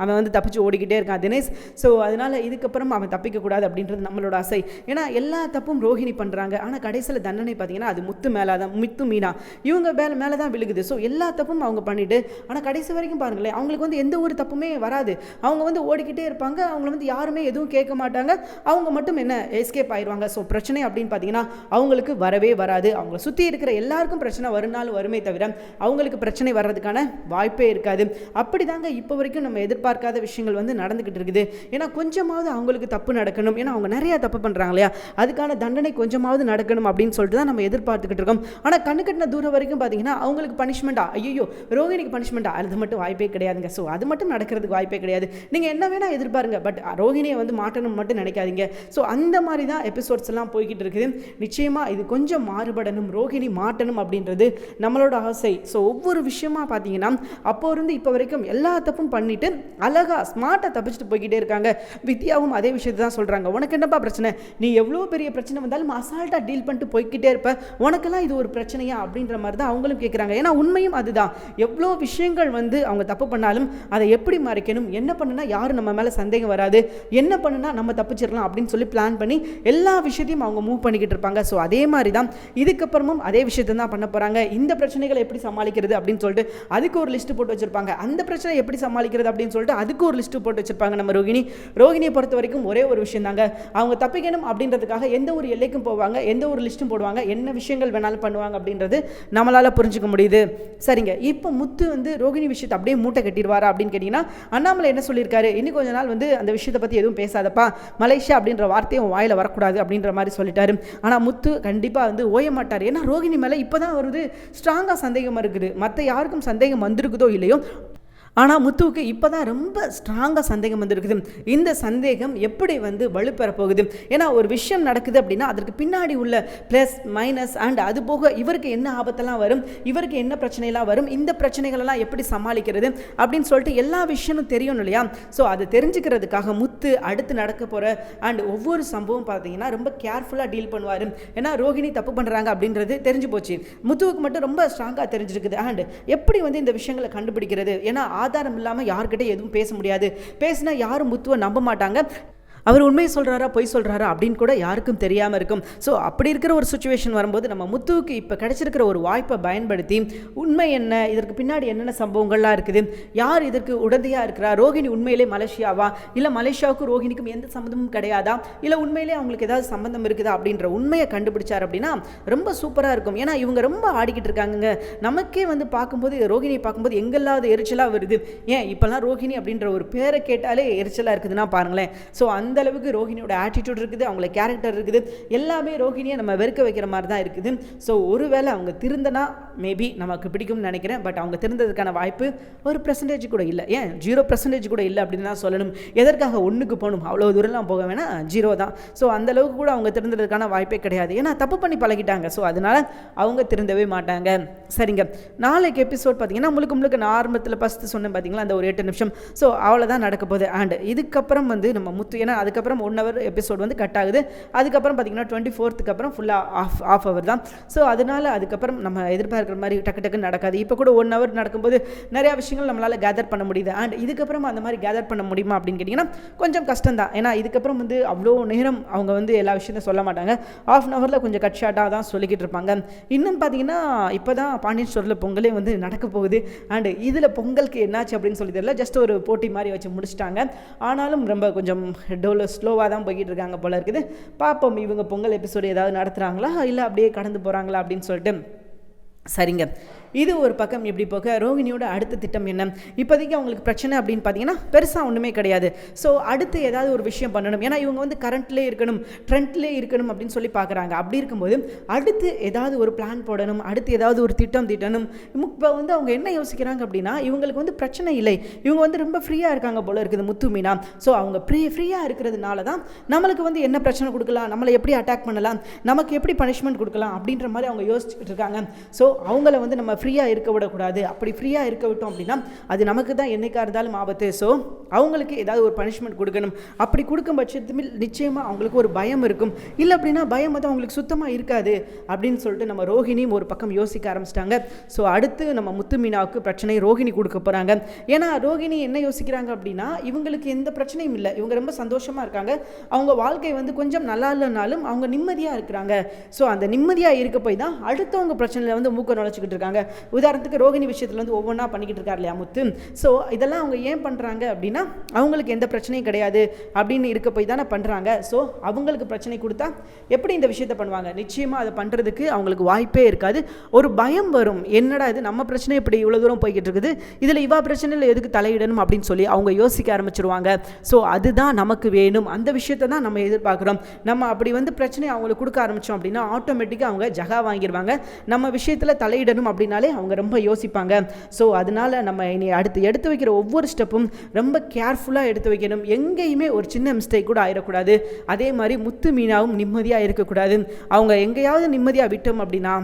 அவன் வந்து தப்பிச்சு ஓடிக்கிட்டே இருக்கான் தினேஷ். ஸோ அதனால் இதுக்கப்புறம் அவன் தப்பிக்கக்கூடாது அப்படின்றது நம்மளோட ஆசை. ஏன்னா எல்லா தப்பும் ரோஹிணி பண்ணுறாங்க ஆனால் கடைசியில் தண்டனை பார்த்தீங்கன்னா அது முத்து மேலே தான் முத்து மீனா. இவங்க மேலே மேலே தான் விழுகுது. ஸோ எல்லா தப்பும் அவங்க பண்ணிவிட்டு ஆனால் கடைசி வரைக்கும் பாருங்களேன் அவங்களுக்கு வந்து எந்த ஒரு தப்புமே வராது. அவங்க வந்து ஓடிக்கிட்டே இருப்பாங்க. அவங்கள வந்து யாருமே எதுவும் கேட்க மாட்டாங்க. அவங்க மட்டும் என்ன எஸ்கேப் ஆயிடுவாங்க ஸோ பிரச்சனை அப்படின்னு பார்த்தீங்கன்னா அவங்களுக்கு வரவே வராது. அவங்கள சுற்றி இருக்கிற எல்லாருக்கும் பிரச்சனை வரும்னாலும் வருமே தவிர அவங்களுக்கு பிரச்சனை வர்றதுக்கான வாய்ப்பே இருக்காது. அப்படி தாங்க இப்போ வரைக்கும் நம்ம எதிர்பார்க்காத விஷயங்கள் வந்து நடந்துக்கிட்டு இருக்குது. ஏன்னா கொஞ்சமாவது அவங்களுக்கு தப்பு நடக்கணும். ஏன்னா அவங்க நிறையா தப்பு பண்ணுறாங்க இல்லையா? அதுக்கான தண்டனை கொஞ்சமாவது நடக்கணும் அப்படின்னு சொல்லிட்டு தான் நம்ம எதிர்பார்த்துக்கிட்டு இருக்கோம். ஆனால் கண்ணு கட்டின தூரம் வரைக்கும் பார்த்தீங்கன்னா அவங்களுக்கு பனிஷ்மெண்ட்டா ஐயோ ரோஹிணிக்கு பனிஷ்மெண்ட்டா அது மட்டும் வாய்ப்பே கிடையாதுங்க. ஸோ அது மட்டும் நடக்கிறதுக்கு வாய்ப்பே கிடையாது. நீங்கள் என்ன வேணால் எதிர்பாருங்க. பட் ரோஹிணியை வந்து மாட்டணும் மட்டும் நினைக்காதீங்க. ஸோ அந்த மாதிரி தான் எபிசோட்ஸ் எல்லாம் போய்கிட்டு இருக்குது. நிச்சயமாக இது கொஞ்சம் மாறுபடணும். ரோஹிணி மாட்டணும் அப்படின்றது நம்மளோட ஆசை. ஸோ ஒவ்வொரு விஷயமா பார்த்தீங்கன்னா அப்போ இருந்து இப்போ வரைக்கும் எல்லா தப்பும் பண்ணிட்டு அழகா ஸ்மார்ட்டாக தப்பிச்சுட்டு போய்கிட்டே இருக்காங்க. வித்யாவும் அதே விஷயத்தை தான் சொல்கிறாங்க உனக்கு என்னப்பா பிரச்சனை? நீ எவ்வளோ பெரிய பிரச்சனை வந்தாலும் அசால்ட்டாக டீல் பண்ணிட்டு போய்கிட்டே இருப்ப. உனக்கெல்லாம் இது ஒரு பிரச்சனையா? அப்படின்ற மாதிரி தான் அவங்களும் கேட்குறாங்க ஏன்னா உண்மையும் அதுதான். எவ்வளோ விஷயங்கள் வந்து அவங்க தப்பு பண்ணாலும் அதை எப்படி மறைக்கணும்? என்ன பண்ணுனா யாரும் நம்ம மேலே சந்தேகம் வராது. என்ன பண்ணுனா நம்ம தப்பிச்சிடலாம் அப்படின்னு சொல்லி பிளான் பண்ணி எல்லா விஷயத்தையும் அவங்க மூவ் பண்ணிக்கிட்டு இருப்பாங்க. ஸோ அதே மாதிரி தான் இதுக்கப்புறமும் அதே விஷயத்தை தான் பண்ண போகிறாங்க இந்த பிரச்சனைகளை எப்படி சமாளிக்கிறது அப்படின்னு சொல்லிட்டு அதுக்கு ஒரு லிஸ்ட் போட்டு வச்சிருப்பாங்க. அந்த பிரச்சனை எப்படி சமாளிக்கிறது அப்படின்னு சொல்லிட்டு அதுக்கு ஒரு லிஸ்ட் போட்டு வச்சுருப்பாங்க நம்ம ரோகிணி. ரோகிணியை பொறுத்த வரைக்கும் ஒரே ஒரு விஷயம் தாங்க. அவங்க தப்பிக்கணும் அப்படின்றதுக்காக எந்த ஒரு எல்லைக்கும் போவாங்க எந்த ஒரு லிஸ்ட்டும் போடுவாங்க என்ன விஷயங்கள் வேணாலும் பண்ணுவாங்க அப்படின்றது நம்மளால் புரிஞ்சுக்க முடியுது. சரிங்க. இப்போ முத்து வந்து ரோகிணி விஷயத்தை அப்படியே மூட்டை கட்டிடுவாரா அப்படின்னு கேட்டிங்கன்னா அண்ணாமலை என்ன சொல்லியிருக்காரு? இன்னும் கொஞ்ச நாள் வந்து அந்த விஷயத்தை பற்றி எதுவும் பேசாதப்பா. மலேசியா அப்படின்ற வார்த்தையும் வாயில் வரக்கூடாது அப்படின்ற மாதிரி சொல்லிட்டாரு. ஆனால் முத்து கண்டிப்பாக வந்து ஓய மாட்டார். ஏன்னா ரோகிணி மேலே இப்போ தான் வருது ஸ்ட்ராங்காக சந்தேகம் இருக்குது. மற்ற யாருக்கும் சந்தேகம் வந்து வந்திருக்குதோ இல்லையோ ஆனால் முத்துவுக்கு இப்போ தான் ரொம்ப ஸ்ட்ராங்காக சந்தேகம் வந்திருக்குது. இந்த சந்தேகம் எப்படி வந்து வலுப்பெற போகுது ஏன்னா ஒரு விஷயம் நடக்குது அப்படின்னா அதற்கு பின்னாடி உள்ள ப்ளஸ் மைனஸ் அண்ட் அது போக இவருக்கு என்ன ஆபத்தெல்லாம் வரும்? இவருக்கு என்ன பிரச்சனையெல்லாம் வரும்? இந்த பிரச்சனைகளெல்லாம் எப்படி சமாளிக்கிறது? அப்படின்னு சொல்லிட்டு எல்லா விஷயமும் தெரியணும் இல்லையா? ஸோ அதை தெரிஞ்சுக்கிறதுக்காக முத்து அடுத்து நடக்க போகிற அண்ட் ஒவ்வொரு சம்பவம் பார்த்தீங்கன்னா ரொம்ப கேர்ஃபுல்லாக டீல் பண்ணுவார். ஏன்னா ரோஹிணி தப்பு பண்ணுறாங்க அப்படின்றது தெரிஞ்சு போச்சு. முத்துவுக்கு மட்டும் ரொம்ப ஸ்ட்ராங்காக தெரிஞ்சிருக்குது. அண்ட் எப்படி வந்து இந்த விஷயங்களை கண்டுபிடிக்கிறது? ஏன்னா ஆதாரம் இல்லாமல் யார்கிட்ட எதுவும் பேச முடியாது. பேசினா யாரும் முத்துவை நம்ப மாட்டாங்க. அவர் உண்மையை சொல்கிறாரா பொய் சொல்கிறாரா அப்படின்னு கூட யாருக்கும் தெரியாமல் இருக்கும். ஸோ அப்படி இருக்கிற ஒரு சுச்சுவேஷன் வரும்போது நம்ம முத்துவுக்கு இப்போ கிடைச்சிருக்கிற ஒரு வாய்ப்பை பயன்படுத்தி உண்மை என்ன இதற்கு பின்னாடி என்னென்ன சம்பவங்கள்லாம் இருக்குது யார் இதற்கு உடந்தையாக இருக்கிறா ரோஹிணி உண்மையிலே மலேசியாவா இல்லை மலேசியாவுக்கும் ரோஹிணிக்கும் எந்த சம்மந்தமும் கிடையாதா இல்லை உண்மையிலே அவங்களுக்கு ஏதாவது சம்மந்தம் இருக்குதா அப்படின்ற உண்மையை கண்டுபிடிச்சார் அப்படின்னா ரொம்ப சூப்பராக இருக்கும். ஏன்னா இவங்க ரொம்ப ஆடிக்கிட்டு இருக்காங்க நமக்கே வந்து பார்க்கும்போது ரோஹிணியை பார்க்கும்போது எங்கெல்லாம் எரிச்சலாக வருது. ஏன் இப்போல்லாம் ரோஹிணி அப்படின்ற ஒரு பேரை கேட்டாலே எரிச்சலாக இருக்குதுன்னா பாருங்களேன். ஸோ அந்த அளவுக்கு ரோஹிணியோட ஆட்டிடியூட் இருக்குது அவங்கள கேரக்டர் இருக்குது எல்லாமே ரோஹிணியை நம்ம வெறுக்க வைக்கிற மாதிரி தான் இருக்குது. ஸோ ஒருவேளை அவங்க திருந்தனா மேபி நமக்கு பிடிக்கும்னு நினைக்கிறேன் பட் அவங்க திருந்ததுக்கான வாய்ப்பு ஒரு பர்சன்டேஜ் கூட இல்லை. ஏன்? ஜீரோ பர்சன்டேஜ் கூட இல்லை அப்படின்னு தான் சொல்லணும். எதற்காக ஒன்றுக்கு போகணும்? அவ்வளோ தூரம்லாம் போக வேணாம் ஜீரோ தான். ஸோ அந்த அளவுக்கு கூட அவங்க திருந்ததுக்கான வாய்ப்பே கிடையாது. ஏன்னா தப்பு பண்ணி பழகிட்டாங்க. ஸோ அதனால அவங்க திருந்தவே மாட்டாங்க. சரிங்க. நாளைக்கு எபிசோட் பார்த்தீங்கன்னா முழுக்க முழுக்க நான் ஆரம்பத்தில் ஃபஸ்ட்டு சொன்னேன் பார்த்தீங்களா அந்த ஒரு எட்டு நிமிஷம். ஸோ அவ்வளோதான் நடக்க போகுது. அண்ட் இதுக்கப்புறம் வந்து நம்ம முத்து ஏன்னா அதுக்கப்புறம் ஒன் ஹவர் எபிசோட் வந்து கட் ஆகுது. அதுக்கப்புறம் பார்த்தீங்கன்னா டுவெண்ட்டி ஃபோர்த்துக்கு அப்புறம் ஃபுல்லாக ஆஃப் ஆஃப் ஹவர் தான். ஸோ அதனால் அதுக்கப்புறம் நம்ம எதிர்பார்க்குற மாதிரி டக்கு டக்குன்னு நடக்காது. இப்போ கூட ஒன் ஹவர் நடக்கும்போது நிறையா விஷயங்கள் நம்மளால் கேதர் பண்ண முடியுது. அண்ட் இதுக்கப்புறம் அந்த மாதிரி கேதர் பண்ண முடியுமா அப்படின்னு கேட்டிங்கன்னா கொஞ்சம் கஷ்டம் தான். ஏன்னா இதுக்கப்புறம் வந்து அவ்வளோ நேரம் அவங்க வந்து எல்லா விஷயத்தையும் சொல்ல மாட்டாங்க. ஆஃப் அன் ஹவரில் கொஞ்சம் கட் ஷார்ட்டாக தான் சொல்லிக்கிட்டு இருப்பாங்க. இன்னும் பார்த்தீங்கன்னா இப்போ தான் பாண்டியன் ஸ்டோரில் பொங்கலே வந்து நடக்க போகுது. அண்டு இதில் பொங்கலுக்கு என்னாச்சு அப்படின்னு சொல்லி தெரியல. ஜஸ்ட் ஒரு போட்டி மாதிரி வச்சு முடிச்சிட்டாங்க. ஆனாலும் ரொம்ப கொஞ்சம் டோல ஸ்லோவாக தான் போய்கிட்டு இருக்காங்க போல இருக்குது. பார்ப்போம் இவங்க பொங்கல் எபிசோடு ஏதாவது நடத்துகிறாங்களா இல்லை அப்படியே கடந்து போகிறாங்களா அப்படின்னு சொல்லிட்டு. சரிங்க. இது ஒரு பக்கம் எப்படி போக? ரோகிணியோட அடுத்த திட்டம் என்ன? இப்போதைக்கு அவங்களுக்கு பிரச்சனை அப்படின்னு பார்த்தீங்கன்னா பெருசாக ஒன்றுமே கிடையாது. ஸோ அடுத்து ஏதாவது ஒரு விஷயம் பண்ணணும். ஏன்னா இவங்க வந்து கரண்ட்லேயே இருக்கணும் ட்ரெண்ட்லேயே இருக்கணும் அப்படின்னு சொல்லி பார்க்குறாங்க. அப்படி இருக்கும்போது அடுத்து ஏதாவது ஒரு பிளான் போடணும் அடுத்து ஏதாவது ஒரு திட்டம் திட்டணும். இப்போ வந்து அவங்க என்ன யோசிக்கிறாங்க அப்படின்னா இவங்களுக்கு வந்து பிரச்சனை இல்லை. இவங்க வந்து ரொம்ப ஃப்ரீயாக இருக்காங்க போல இருக்குது முத்து மீனா. ஸோ அவங்க ஃப்ரீ ஃப்ரீயாக இருக்கிறதுனால தான் நம்மளுக்கு வந்து என்ன பிரச்சனை கொடுக்கலாம் நம்மளை எப்படி அட்டாக் பண்ணலாம் நமக்கு எப்படி பனிஷ்மெண்ட் கொடுக்கலாம் அப்படின்ற மாதிரி அவங்க யோசிச்சுட்டு இருக்காங்க. ஸோ அவங்கள வந்து நம்ம ஃப்ரீயாக இருக்க விடக்கூடாது. அப்படி ஃப்ரீயாக இருக்க விட்டோம் அப்படின்னா அது நமக்கு தான் என்றைக்காக இருந்தாலும் ஆபத்து. ஸோ அவங்களுக்கு ஏதாவது ஒரு பனிஷ்மெண்ட் கொடுக்கணும். அப்படி கொடுக்கும் பட்சத்தில் நிச்சயமாக அவங்களுக்கு ஒரு பயம் இருக்கும். இல்லை அப்படின்னா பயம் வந்து அவங்களுக்கு சுத்தமாக இருக்காது அப்படின்னு சொல்லிட்டு நம்ம ரோஹிணியும் ஒரு பக்கம் யோசிக்க ஆரம்பிச்சிட்டாங்க. ஸோ அடுத்து நம்ம முத்துமீனாவுக்கு பிரச்சனை ரோஹிணி கொடுக்க போகிறாங்க ஏன்னா ரோஹிணி என்ன யோசிக்கிறாங்க அப்படின்னா இவங்களுக்கு எந்த பிரச்சனையும் இல்லை. இவங்க ரொம்ப சந்தோஷமாக இருக்காங்க. அவங்க வாழ்க்கை வந்து கொஞ்சம் நல்லா இல்லைனாலும் அவங்க நிம்மதியாக இருக்கிறாங்க. ஸோ அந்த நிம்மதியாக இருக்க போய் தான் அடுத்தவங்க பிரச்சனையில் வந்து மூக்க நுழைச்சிக்கிட்டு இருக்காங்க. உதாரணத்துக்கு ரோகிணி விஷயத்தில் வந்து ஒவ்வொன்றா பண்ணிக்கிட்டு இருக்கார் இல்லையா முத்து? ஸோ இதெல்லாம் அவங்க ஏன் பண்ணுறாங்க அப்படின்னா அவங்களுக்கு எந்த பிரச்சனையும் கிடையாது அப்படின்னு இருக்க போய் தானே பண்ணுறாங்க ஸோ அவங்களுக்கு பிரச்சனை கொடுத்தா எப்படி இந்த விஷயத்த பண்ணுவாங்க? நிச்சயமாக அதை பண்ணுறதுக்கு அவங்களுக்கு வாய்ப்பே இருக்காது. ஒரு பயம் வரும். என்னடா இது நம்ம பிரச்சனை இப்படி இவ்வளோ தூரம் போய்கிட்டு இருக்குது? இதில் இவா பிரச்சனையில் எதுக்கு தலையிடணும் அப்படின்னு சொல்லி அவங்க யோசிக்க ஆரம்பிச்சிருவாங்க. ஸோ அதுதான் நமக்கு வேணும். அந்த விஷயத்தை தான் நம்ம எதிர்பார்க்குறோம். நம்ம அப்படி வந்து பிரச்சனை அவங்களுக்கு கொடுக்க ஆரம்பித்தோம் அப்படின்னா ஆட்டோமேட்டிக்காக அவங்க ஜகா வாங்கிடுவாங்க நம்ம விஷயத்தில் தலையிடணும் அப்படின்னா அப்படின்னாலே அவங்க ரொம்ப யோசிப்பாங்க. ஸோ அதனால நம்ம இனி அடுத்து எடுத்து வைக்கிற ஒவ்வொரு ஸ்டெப்பும் ரொம்ப கேர்ஃபுல்லாக எடுத்து வைக்கணும். எங்கேயுமே ஒரு சின்ன மிஸ்டேக் கூட ஆயிடக்கூடாது. அதே மாதிரி முத்து மீனாவும் நிம்மதியாக இருக்கக்கூடாது. அவங்க எங்கேயாவது நிம்மதியாக விட்டோம் அப்படின்னா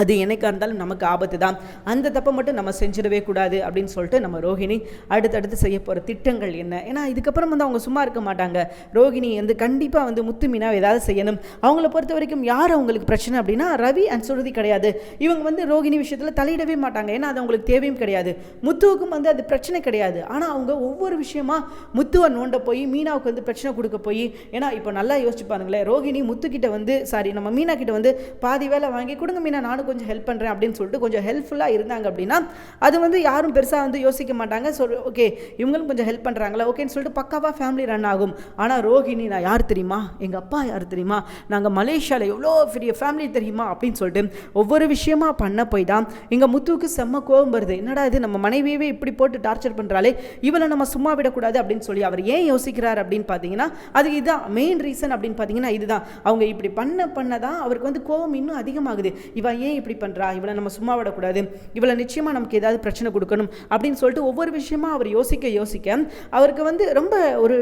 அது என்னைக்கா இருந்தாலும் நமக்கு ஆபத்து தான். அந்த தப்பை மட்டும் நம்ம செஞ்சிடவே கூடாது அப்படின்னு சொல்லிட்டு நம்ம ரோஹிணி அடுத்தடுத்து செய்ய போகிற திட்டங்கள் என்ன? ஏன்னா இதுக்கப்புறம் வந்து அவங்க சும்மா இருக்க மாட்டாங்க. ரோஹிணி வந்து கண்டிப்பாக வந்து முத்து மீனாவை ஏதாவது செய்யணும். அவங்கள பொறுத்த வரைக்கும் யார் அவங்களுக்கு பிரச்சனை அப்படின்னா ரவி அண்ட் சுருதி கிடையாது. இவங்க வந்து ரோகிணி விஷயத்தில் தலையிடவே மாட்டாங்க. ஏன்னா அது அவங்களுக்கு தேவையும் கிடையாது. முத்துவுக்கும் வந்து அது பிரச்சனை கிடையாது. ஆனால் அவங்க ஒவ்வொரு விஷயமா முத்துவை நோண்ட போய் மீனாவுக்கு வந்து பிரச்சனை கொடுக்க போய் ஏன்னா இப்போ நல்லா யோசிச்சு பாருங்களேன். ரோஹிணி முத்துக்கிட்ட வந்து சாரி நம்ம மீனா கிட்ட வந்து பாதி வேலை வாங்கி கொடுங்க மீனா நானும் கொஞ்சம் ஹெல்ப் பண்ணுறேன் அப்படின்னு சொல்லிட்டு கொஞ்சம் ஹெல்ப்ஃபுல்லாக இருந்தாங்க அப்படின்னா அது வந்து யாரும் பெருசாக வந்து யோசிக்க மாட்டாங்க. ஸோ ஓகே இவங்களும் கொஞ்சம் ஹெல்ப் பண்ணுறாங்களா ஓகேன்னு சொல்லிட்டு பக்காவாக ஃபேமிலி ரன் ஆகும். ஆனால் ரோஹிணி நான் யார் தெரியுமா? எங்கள் அப்பா யார் தெரியுமா? நாங்கள் மலேசியாவில் எவ்வளோ பெரிய ஃபேமிலி தெரியுமா? அப்படின்னு சொல்லிட்டு ஒவ்வொரு விஷயமா பண்ண போய் தான் எங்கள் முத்துவுக்கு செம்ம கோபம் வருது. என்னடா இது? நம்ம மனைவியவே இப்படி போட்டு டார்ச்சர் பண்ணுறாலே இவளை நம்ம சும்மா விடக்கூடாது அப்படின்னு சொல்லி அவர் ஏன் யோசிக்கிறார் அப்படின்னு பார்த்தீங்கன்னா அதுக்கு இதுதான் மெயின் ரீசன் அப்படின்னு பார்த்தீங்கன்னா இதுதான். அவங்க இப்படி பண்ண பண்ண தான் அவருக்கு வந்து கோபம் இன்னும் அதிகமாகுது. இவன் ஏன் இப்படி பண்ணுறா இவளை நம்ம சும்மா விடக்கூடாது. இவளை நிச்சயமாக நமக்கு ஏதாவது பிரச்சனை கொடுக்கணும் அப்படின்னு சொல்லிட்டு ஒவ்வொரு விஷயமா அவர் யோசிக்க யோசிக்க அவருக்கு வந்து ரொம்ப ஒரு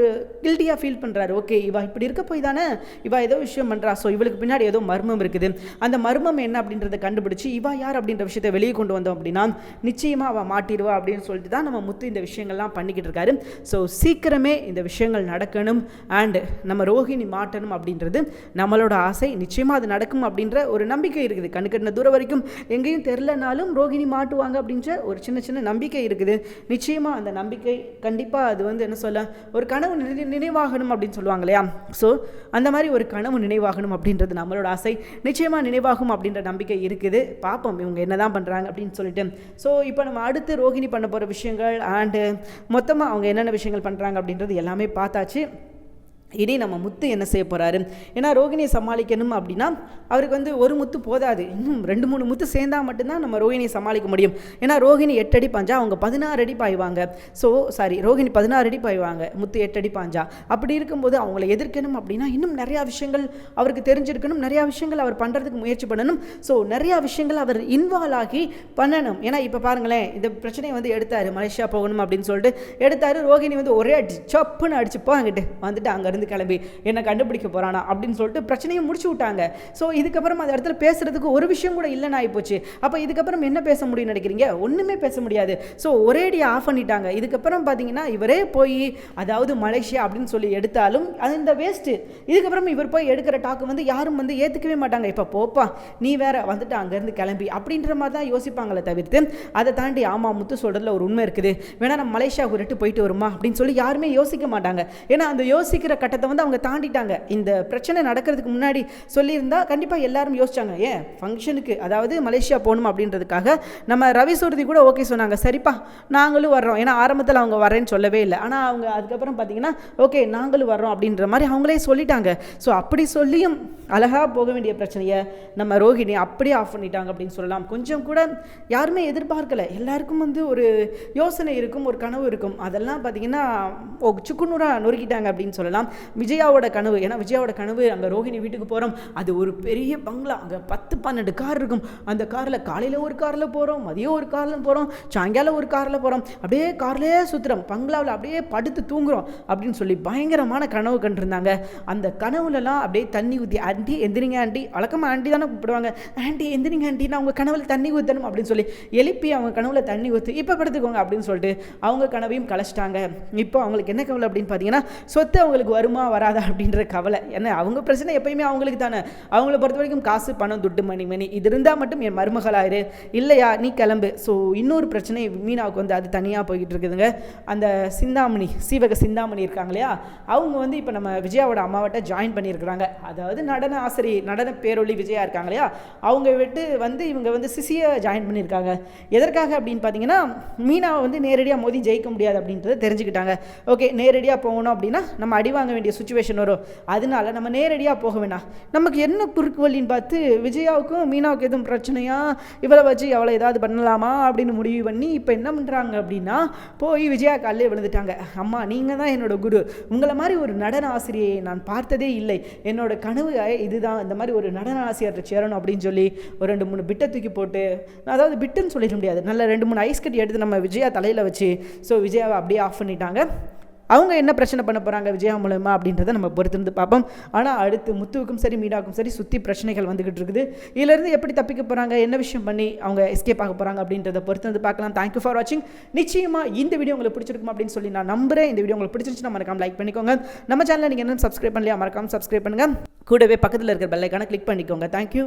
கில்ட்டியாக ஃபீல் பண்ணுறாரு ஓகே இவா இப்படி இருக்க போய் தானே? இவ ஏதோ விஷயம் பண்ணுறா ஸோ இவளுக்கு பின்னாடி ஏதோ மர்மம் இருக்குது. அந்த மர்மம் என்ன அப்படின்றத கண்டுபிடிச்சு இவா யார் அப்படின்ற விஷயத்தை வெளியே கொண்டு வந்தோம் அப்படின்னா நிச்சயமாக அவள் மாட்டிடுவா அப்படின்னு சொல்லிட்டு தான் நம்ம முத்து இந்த விஷயங்கள்லாம் பண்ணிக்கிட்டு இருக்காரு. ஸோ சீக்கிரமே இந்த விஷயங்கள் நடக்கணும் அண்டு நம்ம ரோஹிணி மாட்டணும் அப்படின்றது நம்மளோட ஆசை. நிச்சயமாக அது நடக்கும் அப்படின்ற ஒரு நம்பிக்கை இருக்குது. கண்ணுக்கட்டின தூரம் வரைக்கும் எங்கேயும் தெரிலனாலும் ரோகிணி மாட்டுவாங்க அப்படின்ற ஒரு சின்ன சின்ன நம்பிக்கை இருக்குது. நிச்சயமாக அந்த நம்பிக்கை கண்டிப்பாக அது வந்து என்ன சொல்ல ஒரு கனவு நினை நினைவாகணும் அப்படின்னு சொல்லுவாங்க இல்லையா? ஸோ அந்த மாதிரி ஒரு கனவு நினைவாகணும் அப்படின்றது நம்மளோட ஆசை. நிச்சயமாக நினைவாகும் அப்படின்ற நம்பிக்கை இருக்குது. பார்ப்போம் இவங்க என்ன தான் பண்ணுறாங்க அப்படின்னு சொல்லிட்டு. ஸோ இப்போ நம்ம அடுத்து ரோகிணி பண்ண போகிற விஷயங்கள் அண்டு மொத்தமாக அவங்க என்னென்ன விஷயங்கள் பண்ணுறாங்க அப்படின்றது எல்லாமே பார்த்தாச்சு. இனி நம்ம முத்து என்ன செய்ய போகிறாரு ஏன்னா ரோகிணியை சமாளிக்கணும் அப்படின்னா அவருக்கு வந்து ஒரு முத்து போதாது. இன்னும் ரெண்டு மூணு முத்து சேர்ந்தா மட்டும்தான் நம்ம ரோகிணியை சமாளிக்க முடியும். ஏன்னா ரோகிணி எட்டு அடி பாஞ்சா அவங்க பதினாறு அடி பாய்வாங்க. ஸோ சாரி ரோகிணி பதினாறு அடி பாய்வாங்க முத்து எட்டு அடி பாஞ்சா. அப்படி இருக்கும்போது அவங்கள எதிர்க்கணும் அப்படின்னா இன்னும் நிறையா விஷயங்கள் அவருக்கு தெரிஞ்சிருக்கணும் நிறையா விஷயங்கள் அவர் பண்ணுறதுக்கு முயற்சி பண்ணணும். ஸோ நிறையா விஷயங்கள் அவர் இன்வால்வ் ஆகி பண்ணணும். ஏன்னா இப்போ பாருங்களேன் இந்த பிரச்சனையை வந்து எடுத்தார் மலேசியா போகணும் அப்படின்னு சொல்லிட்டு எடுத்தார் ரோகிணி வந்து ஒரே அடி சப்புன்னு அடிச்சு அங்கிட்டு வந்துட்டு அங்கேருந்து அங்கேருந்து கிளம்பி என்னை கண்டுபிடிக்க போகிறானா அப்படின்னு சொல்லிட்டு பிரச்சனையை முடிச்சு விட்டாங்க. ஸோ இதுக்கப்புறம் அந்த இடத்துல பேசுறதுக்கு ஒரு விஷயம் கூட இல்லைன்னு ஆகிப்போச்சு அப்போ இதுக்கப்புறம் என்ன பேச முடியும்னு நினைக்கிறீங்க? ஒன்றுமே பேச முடியாது. ஸோ ஒரேடி ஆஃப் பண்ணிட்டாங்க. இதுக்கப்புறம் பார்த்தீங்கன்னா இவரே போய் அதாவது மலேசியா அப்படின்னு சொல்லி எடுத்தாலும் அது இந்த வேஸ்ட்டு இதுக்கப்புறம் இவர் போய் எடுக்கிற டாக்கு வந்து யாரும் வந்து ஏற்றுக்கவே மாட்டாங்க. இப்போ போப்பா நீ வேற வந்துட்டு அங்கேருந்து கிளம்பி அப்படின்ற மாதிரி தான் யோசிப்பாங்களே தவிர்த்து அதை தாண்டி ஆமாம் முத்து சொல்கிறதுல ஒரு உண்மை இருக்குது. வேணா நம்ம மலேசியா விட்டு போயிட்டு வருமா? அப்படின்னு சொல்லி யாருமே யோசிக்க மாட்டாங்க. ஏன்னா அந்த யோசிக்கிற கட்டத்தை வந்து அவங்க தாண்டிட்டாங்க. இந்த பிரச்சனை நடக்கிறதுக்கு முன்னாடி சொல்லியிருந்தால் கண்டிப்பாக எல்லாரும் யோசிச்சாங்க ஏன் ஃபங்க்ஷனுக்கு அதாவது மலேசியா போகணும்? அப்படின்றதுக்காக நம்ம ரவி சுருதி கூட ஓகே சொன்னாங்க. சரிப்பா நாங்களும் வர்றோம். ஏன்னா ஆரம்பத்தில் அவங்க வரேன்னு சொல்லவே இல்லை. ஆனால் அவங்க அதுக்கப்புறம் பார்த்தீங்கன்னா ஓகே நாங்களும் வர்றோம். அப்படின்ற மாதிரி அவங்களே சொல்லிட்டாங்க. ஸோ அப்படி சொல்லியும் அழகாக போக வேண்டிய பிரச்சனையை நம்ம ரோஹிணி அப்படியே ஆஃப் பண்ணிட்டாங்க அப்படின்னு சொல்லலாம். கொஞ்சம் கூட யாருமே எதிர்பார்க்கலை. எல்லாருக்கும் வந்து ஒரு யோசனை இருக்கும் ஒரு கனவு இருக்கும். அதெல்லாம் பார்த்தீங்கன்னா ஓ சுக்குநூறாக நொறுக்கிட்டாங்க அப்படின்னு சொல்லலாம். விஜயாவோட கனவு ஏன்னா விஜயாவோட கனவு அங்கே ரோஹிணி வீட்டுக்கு போகிறோம் அது ஒரு பெரிய பங்களா. அங்கே பத்து பன்னெண்டு கார் இருக்கும். அந்த காரில் காலையில் ஒரு காரில் போகிறோம் மதியம் ஒரு காரில் போகிறோம் சாயங்காலம் ஒரு காரில் போகிறோம் அப்படியே கார்லேயே சுற்றுறோம் பங்களாவில் அப்படியே படுத்து தூங்குறோம் அப்படின்னு சொல்லி பயங்கரமான கனவு கண்டிருந்தாங்க. அந்த கனவுலலாம் அப்படியே தண்ணி ஊற்றி ஆண்டி எந்திரிங்க ஆண்டி. வழக்கமாக ஆண்டி தானே கூப்பிடுவாங்க. ஆண்டி எந்திரிங்க ஆண்டினா அவங்க கனவில் தண்ணி ஊற்றணும் அப்படின்னு சொல்லி எழுப்பி அவங்க கனவில் தண்ணி ஊற்றி இப்போ படுத்துக்கோங்க அப்படின்னு சொல்லிட்டு அவங்க கனவையும் கலைச்சிட்டாங்க. இப்போ அவங்களுக்கு என்ன கவலை அப்படின்னு பார்த்தீங்கன்னா சொத்து அவங்களுக்கு வருமா வராதா அப்படின்ற கவலை. ஏன்னா அவங்க பிரச்சனை எப்பயுமே அவங்களுக்கு தானே. அவங்கள பொறுத்த வரைக்கும் காசு பணம் துட்டு மணி மணி. இது இருந்தால் மட்டும் என் மருமகளாயிரு. இல்லையா நீ கிளம்பு. ஸோ இன்னொரு பிரச்சனை மீனாவுக்கு வந்து அது தனியாக போய்கிட்டு இருக்குதுங்க. அந்த சிந்தாமணி சீவக சிந்தாமணி இருக்காங்க இல்லையா? அவங்க வந்து இப்போ நம்ம விஜயாவோட அம்மாவட்ட ஜாயின் பண்ணியிருக்கிறாங்க. அதாவது நட நடன ஆசிரி நடன பேரொழி விஜயா இருக்காங்க இல்லையா? அவங்க விட்டு வந்து இவங்க வந்து சிசியை ஜாயின் பண்ணியிருக்காங்க. எதற்காக அப்படின்னு பார்த்தீங்கன்னா மீனாவை வந்து நேரடியாக மோதி ஜெயிக்க முடியாது அப்படின்றத தெரிஞ்சுக்கிட்டாங்க. ஓகே நேரடியாக போகணும் அப்படின்னா நம்ம அடி வாங்க வேண்டிய சுச்சுவேஷன் வரும். அதனால நம்ம நேரடியாக போக வேணாம். நமக்கு என்ன குறுக்கு வழின்னு பார்த்து விஜயாவுக்கும் மீனாவுக்கு எதுவும் பிரச்சனையா? இவளை வச்சு அவளை ஏதாவது பண்ணலாமா? அப்படின்னு முடிவு பண்ணி இப்போ என்ன பண்ணுறாங்க அப்படின்னா போய் விஜயா காலிலே விழுந்துட்டாங்க. அம்மா நீங்கள் தான் என்னோட குரு. உங்களை மாதிரி ஒரு நடன ஆசிரியை நான் பார்த்ததே இல்லை. என்னோட கனவு இதுதான் இந்த மாதிரி ஒரு நடன ஆசிரியர்கிட்ட சேரணும் அப்படின்னு சொல்லி ஒரு ரெண்டு மூணு பிட்டை தூக்கி போட்டு அதாவது பிட்டுன்னு சொல்லிட முடியாது. நல்ல ரெண்டு மூணு ஐஸ் கட்டி எடுத்து நம்ம விஜயா தலையில் வச்சு ஸோ விஜயாவை அப்படியே ஆஃப் பண்ணிட்டாங்க. அவங்க என்ன பிரச்சனை பண்ண போகிறாங்க விஜயா மூலமா அப்படின்றத நம்ம பொறுத்திருந்து பார்ப்போம். ஆனால் அடுத்து முத்துவுக்கும் சரி மீடாவுக்கும் சரி சுற்றி பிரச்சனைகள் வந்துக்கிட்டு இருக்குது. இதிலேருந்து எப்படி தப்பிக்க போகிறாங்க என்ன விஷயம் பண்ணி அவங்க எஸ்கேப் ஆக போகிறாங்க அப்படின்றத பொறுத்திருந்து பார்க்கலாம். தேங்க்யூ ஃபார் வாட்சிங் நிச்சயமாக இந்த வீடியோ உங்களுக்கு பிடிச்சிருக்கும் அப்படின்னு சொல்லி நான் நம்புறேன். இந்த வீடியோ உங்களுக்கு பிடிச்சிருந்துச்சுன்னா மறக்காம லைக் பண்ணிக்கோங்க. நம்ம சேனலில் நீங்கள் என்ன சப்ஸ்கிரைப் பண்ணலையா? மறக்காம சப்ஸ்கிரைப் பண்ணுங்கள் கூடவே பக்கத்தில் இருக்கிற பெல்லைக்கான கிளிக் பண்ணிக்கோங்க. தேங்க்யூ